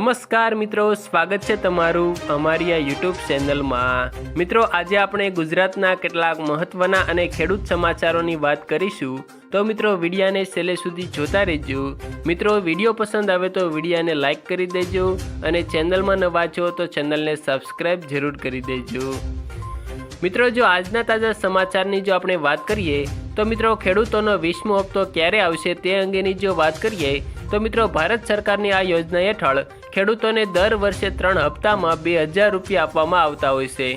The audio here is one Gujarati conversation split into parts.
નમસ્કાર મિત્રો, સ્વાગત છે તમારું અમારી આ યુટ્યુબ ચેનલમાં મિત્રો, આજે આપણે ગુજરાતના કેટલાક મહત્વના અને ખેડૂત સમાચારોની વાત કરીશું. તો મિત્રો, વિડીયાને છેલ્લે સુધી જોતા રહેજો. મિત્રો, વીડિયો પસંદ આવે તો વિડીયાને લાઇક કરી દેજો અને ચેનલમાં નવા છો તો ચેનલને સબસ્ક્રાઈબ જરૂર કરી દેજો. મિત્રો, જો આજના તાજા સમાચારની જો આપણે વાત કરીએ, તો મિત્રો, ખેડૂતોનો વીસમો હપ્તો ક્યારે આવશે તે અંગેની જો વાત કરીએ, તો મિત્રો, ભારત સરકારની આ યોજના હેઠળ ખેડૂતોને દર વર્ષે ત્રણ હપ્તામાં બે હજાર રૂપિયા આપવામાં આવતા હોય છે.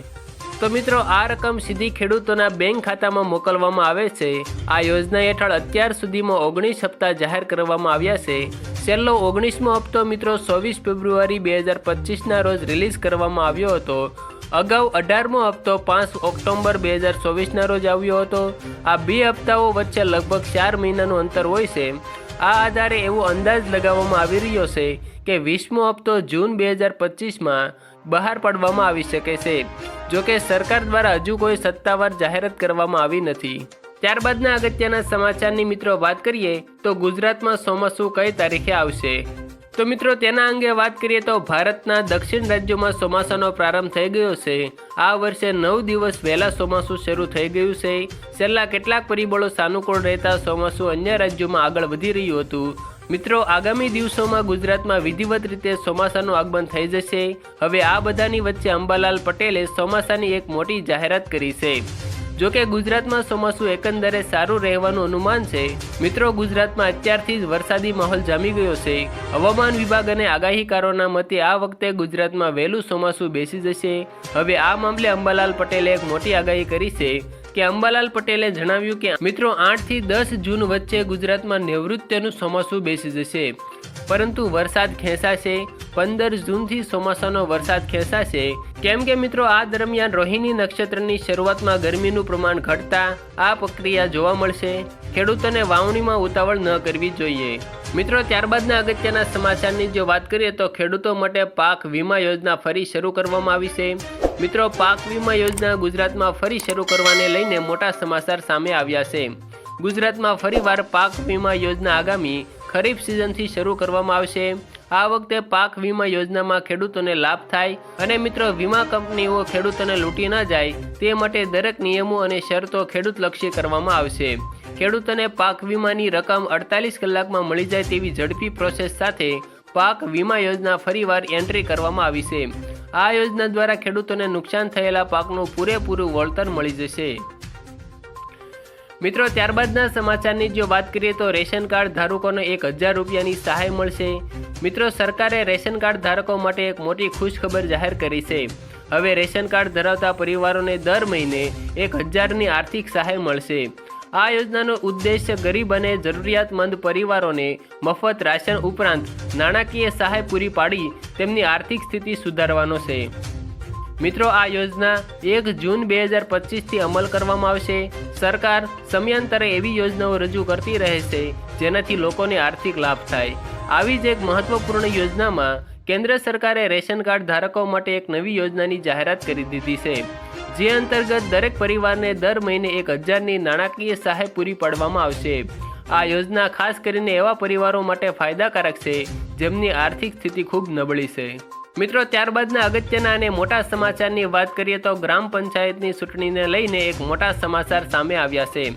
તો મિત્રો, આ રકમ સીધી ખેડૂતોના બેંક ખાતામાં મોકલવામાં આવે છે. આ યોજના હેઠળ અત્યાર સુધીમાં ઓગણીસ હપ્તા જાહેર કરવામાં આવ્યા છે. છેલ્લો ઓગણીસમો હપ્તો મિત્રો, ચોવીસ ફેબ્રુઆરી બે હજાર પચીસના રોજ રિલીઝ કરવામાં આવ્યો હતો. અગાઉ અઢારમો હપ્તો પાંચ ઓક્ટોબર બે હજાર ચોવીસના રોજ આવ્યો હતો. આ બે હપ્તાઓ વચ્ચે લગભગ ચાર મહિનાનું અંતર હોય છે. આ આધારે એવો અંદાજ લગાવવામાં આવી રહ્યો છે. કે વીસમો હપ્તો જૂન બે હજાર પચીસમાં બહાર પાડવામાં આવી શકે છે. જોકે સરકાર દ્વારા હજુ કોઈ સત્તાવાર જાહેરાત કરવામાં આવી નથી. ત્યારબાદના અગત્યના સમાચારની મિત્રો વાત કરીએ તો ગુજરાતમાં ચોમાસું કઈ તારીખે આવશે? તો મિત્રો તેના અંગે વાત કરીએ તો ભારતના દક્ષિણ રાજ્યોમાં ચોમાસાનો પ્રારંભ થઈ ગયો છે. આ વર્ષે નવ દિવસ વહેલા ચોમાસું શરૂ થઈ ગયું છે. છેલ્લા કેટલાક પરિબળો સાનુકૂળ રહેતા ચોમાસું અન્ય રાજ્યોમાં આગળ વધી રહ્યું હતું. મિત્રો, આગામી દિવસોમાં ગુજરાતમાં વિધિવત રીતે ચોમાસાનું આગમન થઈ જશે. હવે આ બધાની વચ્ચે અંબાલાલ પટેલે ચોમાસાની એક મોટી જાહેરાત કરી છે. જો કે ગુજરાતમાં ચોમાસું એકંદરે સારું રહેવાનું અનુમાન છે. મિત્રો, ગુજરાતમાં અત્યારથી જ વરસાદી માહોલ જામી ગયો છે. હવામાન વિભાગ અને આગાહીકારોના મતે આ વખતે ગુજરાતમાં વહેલું ચોમાસું બેસી જશે. હવે આ મામલે અંબાલાલ પટેલે એક મોટી આગાહી કરી છે. કે અંબાલાલ પટેલે જણાવ્યું કે, મિત્રો આઠથી દસ જૂન વચ્ચે ગુજરાતમાં નૈઋત્યનું ચોમાસું બેસી જશે. પરંતુ વરસાદ ખેંચાશે. પંદર જૂનથી ચોમાસાનો વરસાદ ખેંચાશે. કેમ કે, મિત્રો, આ દરમિયાન રોહિણી નક્ષત્રની શરૂઆતમાં ગરમીનું પ્રમાણ ઘટતા આ પ્રક્રિયા જોવા મળશે. ખેડૂતોને વાવણીમાં ઉતાવળ ન કરવી જોઈએ. મિત્રો, ત્યારબાદના અગત્યના સમાચારની જો વાત કરીએ તો ખેડૂતો માટે પાક વીમા યોજના ફરી શરૂ કરવામાં આવી છે. મિત્રો, પાક વીમા યોજના ગુજરાતમાં ફરી શરૂ કરવાને લઈને મોટા સમાચાર સામે આવ્યા છે. ગુજરાતમાં ફરીવાર પાક વીમા યોજના આગામી ખરીફ સિઝનથી શરૂ કરવામાં આવશે. આ વખતે પાક વીમા યોજનામાં ખેડૂતોને લાભ થાય અને મિત્રો, વીમા કંપનીઓ ખેડૂતોને લૂંટી ન જાય તે માટે દરેક નિયમો અને શરતો ખેડૂતલક્ષી કરવામાં આવશે. ખેડૂતોને પાક વીમાની રકમ અડતાલીસ કલાકમાં મળી જાય તેવી ઝડપી પ્રોસેસ સાથે પાક વીમા યોજના ફરીવાર એન્ટ્રી કરવામાં આવી છે. આ યોજના દ્વારા ખેડૂતોને નુકસાન થયેલા પાકનું પૂરેપૂરું વળતર મળી જશે. મિત્રો, ત્યારબાદના સમાચારની જો વાત કરીએ તો રેશન કાર્ડ ધારકોને એક હજાર રૂપિયાની સહાય મળશે. મિત્રો, સરકારે રેશન કાર્ડ ધારકો માટે એક મોટી ખુશખબર જાહેર કરી છે. હવે રેશન કાર્ડ ધરાવતા પરિવારોને દર મહિને એક હજારની આર્થિક સહાય મળશે. આ યોજનાનો ઉદ્દેશ્ય ગરીબ અને જરૂરિયાતમંદ પરિવારોને મફત રાશન ઉપરાંત નાણાકીય સહાય પૂરી પાડી તેમની આર્થિક સ્થિતિ સુધારવાનો છે. મિત્રો, આ યોજના એક જૂન બે હજાર પચીસથી અમલ કરવામાં આવશે. સરકાર સમયાંતરે એવી યોજનાઓ રજૂ કરતી રહે છે, જેનાથી લોકોને આર્થિક લાભ થાય. આવી જ એક મહત્વપૂર્ણ યોજનામાં કેન્દ્ર સરકારે રેશન કાર્ડ ધારકો માટે એક નવી યોજનાની જાહેરાત કરી દીધી છે. જે અંતર્ગત દરેક પરિવારને દર મહિને એક હજારની નાણાકીય સહાય પૂરી પાડવામાં આવશે. આ યોજના ખાસ કરીને એવા પરિવારો માટે ફાયદાકારક છે, જેમની આર્થિક સ્થિતિ ખૂબ નબળી છે. મિત્રો, ત્યારબાદના અગત્યના અને મોટા સમાચારની વાત કરીએ તો ગ્રામ પંચાયતની ચૂંટણીને લઈને એક મોટા સમાચાર સામે આવ્યા છે.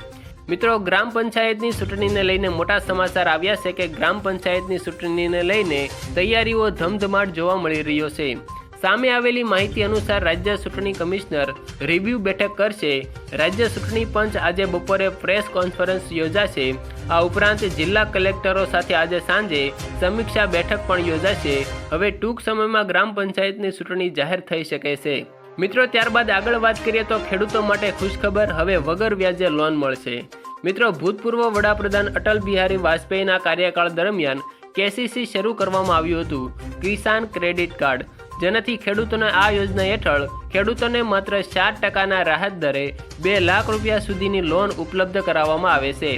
મિત્રો, ગ્રામ પંચાયતની ચૂંટણીને લઈને મોટા સમાચાર આવ્યા છે કે ગ્રામ પંચાયતની ચૂંટણીને લઈને તૈયારીઓ ધમધમાટ જોવા મળી રહ્યો છે. સામે આવેલી માહિતી અનુસાર રાજ્ય ચૂંટણી કમિશનર રિવ્યૂ બેઠક કરશે. રાજ્ય ચૂંટણી પંચ આજે બપોરે પ્રેસ કોન્ફરન્સ યોજાશે. આ ઉપરાંત જિલ્લા કલેક્ટરો સાથે આજે સાંજે સમીક્ષા બેઠક પણ યોજાશે. હવે ટૂંક સમયમાં ગ્રામ પંચાયતની ચૂંટણી જાહેર થઈ શકે છે. મિત્રો, ત્યારબાદ આગળ વાત કરીએ તો ખેડૂતો માટે ખુશખબર હવે વગર વ્યાજે લોન મળશે. મિત્રો, ભૂતપૂર્વ વડાપ્રધાન અટલ બિહારી વાજપેયીના કાર્યકાળ દરમિયાન કેસીસી શરૂ કરવામાં આવ્યું હતું. Kisan credit card. જેનાથી ખેડૂતોને આ યોજના હેઠળ ખેડૂતોને માત્ર ચાર ટકાના રાહત દરે બે લાખ રૂપિયા સુધીની લોન ઉપલબ્ધ કરાવવામાં આવે છે.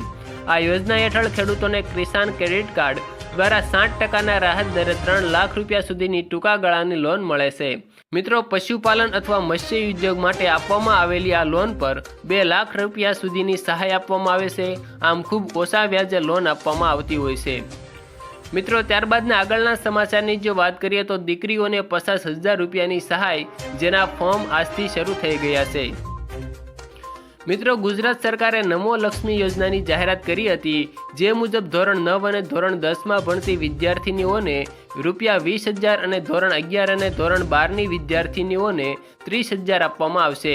આ યોજના હેઠળ ખેડૂતોને કિસાન ક્રેડિટ કાર્ડ દ્વારા સાઠ ટકાના રાહત દરે ત્રણ લાખ રૂપિયા સુધીની ટૂંકા ગાળાની લોન મળે છે. મિત્રો, પશુપાલન અથવા મત્સ્ય ઉદ્યોગ માટે આપવામાં આવેલી આ લોન પર બે લાખ રૂપિયા સુધીની સહાય આપવામાં આવે છે. આમ ખૂબ ઓછા વ્યાજે લોન આપવામાં આવતી હોય છે. મિત્રો, ત્યારબાદના આગળના સમાચારની જો વાત કરીએ તો દીકરીઓને પચાસ હજાર રૂપિયાની સહાય જેના ફોર્મ આજથી શરૂ થઈ ગયા છે. મિત્રો, ગુજરાત સરકારે નમો લક્ષ્મી યોજનાની જાહેરાત કરી હતી, જે મુજબ ધોરણ નવ અને ધોરણ દસમાં ભણતી વિદ્યાર્થીનીઓને રૂપિયા વીસ હજાર અને ધોરણ અગિયાર અને ધોરણ બારની વિદ્યાર્થીનીઓને ત્રીસ હજાર આપવામાં આવશે.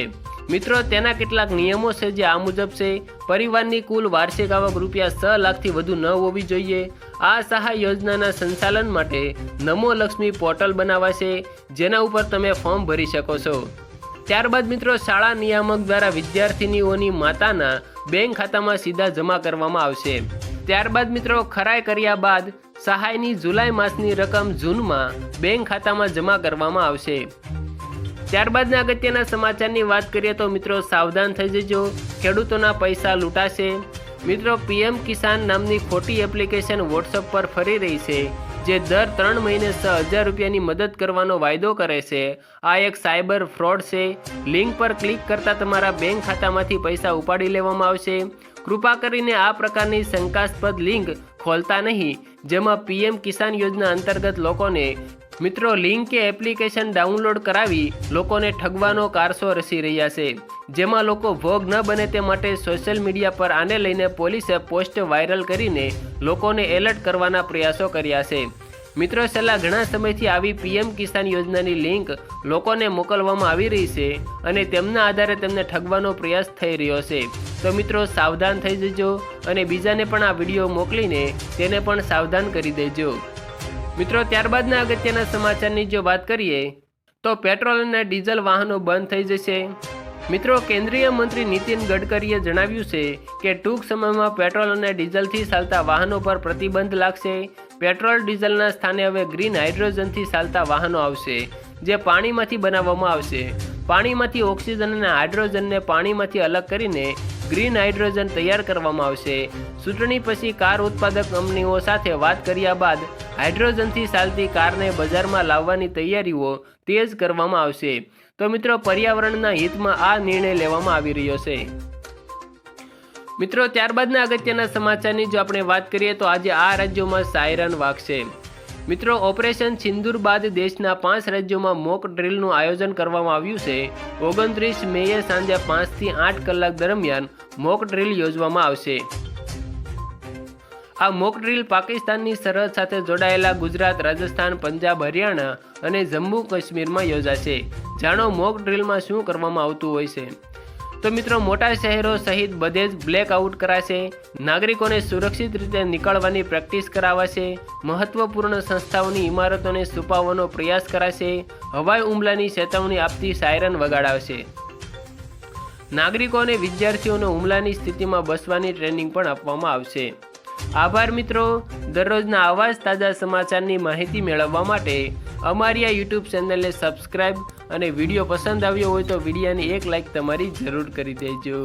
મિત્રો, તેના કેટલાક નિયમો છે જે આ મુજબ છે. પરિવારની કુલ વાર્ષિક આવક રૂપિયા છ લાખથી વધુ ન હોવી જોઈએ. આ સહાય યોજનાના સંચાલન માટે નમો લક્ષ્મી પોર્ટલ બનાવાશે, જેના ઉપર તમે ફોર્મ ભરી શકો છો. ત્યારબાદ મિત્રો, શાળા નિયામક દ્વારા વિદ્યાર્થીનીઓની માતાના બેંક ખાતામાં સીધા જમા કરવામાં આવશે. ત્યારબાદ મિત્રો, ખરાઈ કર્યા બાદ સહાયની જુલાઈ માસની રકમ જૂનમાં બેંક ખાતામાં જમા કરવામાં આવશે. ત્યારબાદના અગત્યના સમાચારની વાત કરીએ તો મિત્રો સાવધાન થઈ જજો. ખેડૂતોના પૈસા લૂંટાશે. મિત્રો પીએમ કિસાન નામની ખોટી એપ્લિકેશન વોટ્સઅપ પર ફરી રહી છે, જે દર ત્રણ મહિને છ હજાર રૂપિયાની મદદ કરવાનો વાયદો કરે છે. આ એક સાયબર ફ્રોડ છે. લિંક પર ક્લિક કરતાં તમારા બેંક ખાતામાંથી પૈસા ઉપાડી લેવામાં આવશે. કૃપા કરીને આ પ્રકારની શંકાસ્પદ લિંક ખોલતા નહીં, જેમાં પીએમ કિસાન યોજના અંતર્ગત લોકોને મિત્રો લિંક કે એપ્લિકેશન ડાઉનલોડ કરાવી લોકોને ઠગવાનો કારસો રસી રહ્યા છે. જેમાં લોકો ભોગ ન બને તે માટે સોશિયલ મીડિયા પર આને લઈને પોલીસે પોસ્ટ વાયરલ કરીને લોકોને એલર્ટ કરવાના પ્રયાસો કર્યા છે. મિત્રો, છેલ્લા ઘણા સમયથી આવી પીએમ કિસાન યોજનાની લિંક લોકોને મોકલવામાં આવી રહી છે અને તેમના આધારે તેમને ઠગવાનો પ્રયાસ થઈ રહ્યો છે. તો મિત્રો, સાવધાન થઈ જજો અને બીજાને પણ આ વીડિયો મોકલીને તેને પણ સાવધાન કરી દેજો. મિત્રો, ત્યારબાદના અગત્યના સમાચારની જો વાત કરીએ, તો પેટ્રોલ અને ડીઝલ વાહનો બંધ થઈ જશે. મિત્રો, કેન્દ્રીય મંત્રી નીતિન ગડકરીએ જણાવ્યું છે કે ટૂંક સમયમાં પેટ્રોલ અને ડીઝલથી ચાલતા વાહનો પર પ્રતિબંધ લાગશે. પેટ્રોલ ડીઝલના સ્થાને હવે ગ્રીન હાઇડ્રોજનથી ચાલતા વાહનો આવશે, જે પાણીમાંથી બનાવવામાં આવશે. પાણીમાંથી ઓક્સિજન અને હાઇડ્રોજનને પાણીમાંથી અલગ કરીને ગ્રીન હાઇડ્રોજન તૈયાર કરવામાં આવશે. ચૂંટણી પછી કાર ઉત્પાદક કંપનીઓ સાથે વાત કર્યા બાદ હાઇડ્રોજનથી ચાલતી કારને બજારમાં લાવવાની તૈયારીઓ તેજ કરવામાં આવશે. તો મિત્રો, પર્યાવરણના હિતમાં આ નિર્ણય લેવામાં આવી રહ્યો છે. મિત્રો, ત્યારબાદના અગત્યના સમાચારની જો આપણે વાત કરીએ તો આજે આ રાજ્યોમાં સાયરન વાગશે. મિત્રો, ઓપરેશન સિંદુર બાદ દેશના પાંચ રાજ્યોમાં મોક ડ્રીલનું આયોજન કરવામાં આવ્યું છે. ઓગણત્રીસ મેએ સાંજે પાંચથી આઠ કલાક દરમિયાન મોક ડ્રીલ યોજવામાં આવશે. આ મોક ડ્રીલ પાકિસ્તાનની સરહદ સાથે જોડાયેલા ગુજરાત, રાજસ્થાન, પંજાબ, હરિયાણા અને જમ્મુ કાશ્મીરમાં યોજાશે. જાણો, મોક ડ્રીલમાં શું કરવામાં આવતું હોય છે? તો મિત્રો, મોટા શહેરો સહિત બધે જ બ્લેકઆઉટ કરાશે. નાગરિકોને સુરક્ષિત રીતે નીકળવાની પ્રેક્ટિસ કરાવાશે. મહત્વપૂર્ણ સંસ્થાઓની ઇમારતોને છુપાવવાનો પ્રયાસ કરાશે. હવાઈ હુમલાની ચેતવણી આપતી સાયરન વગાડાવશે. નાગરિકો અને વિદ્યાર્થીઓને હુમલાની સ્થિતિમાં બસવાની ટ્રેનિંગ પણ આપવામાં આવશે. આભાર મિત્રો. દરરોજના આવા જ તાજા સમાચારની માહિતી મેળવવા માટે અમારી આ યુટ્યુબ ચેનલને સબસ્ક્રાઈબ અને વીડિયો પસંદ આવ્યો હોય તો વિડીયાની એક લાઇક તમારી જરૂર કરી દેજો.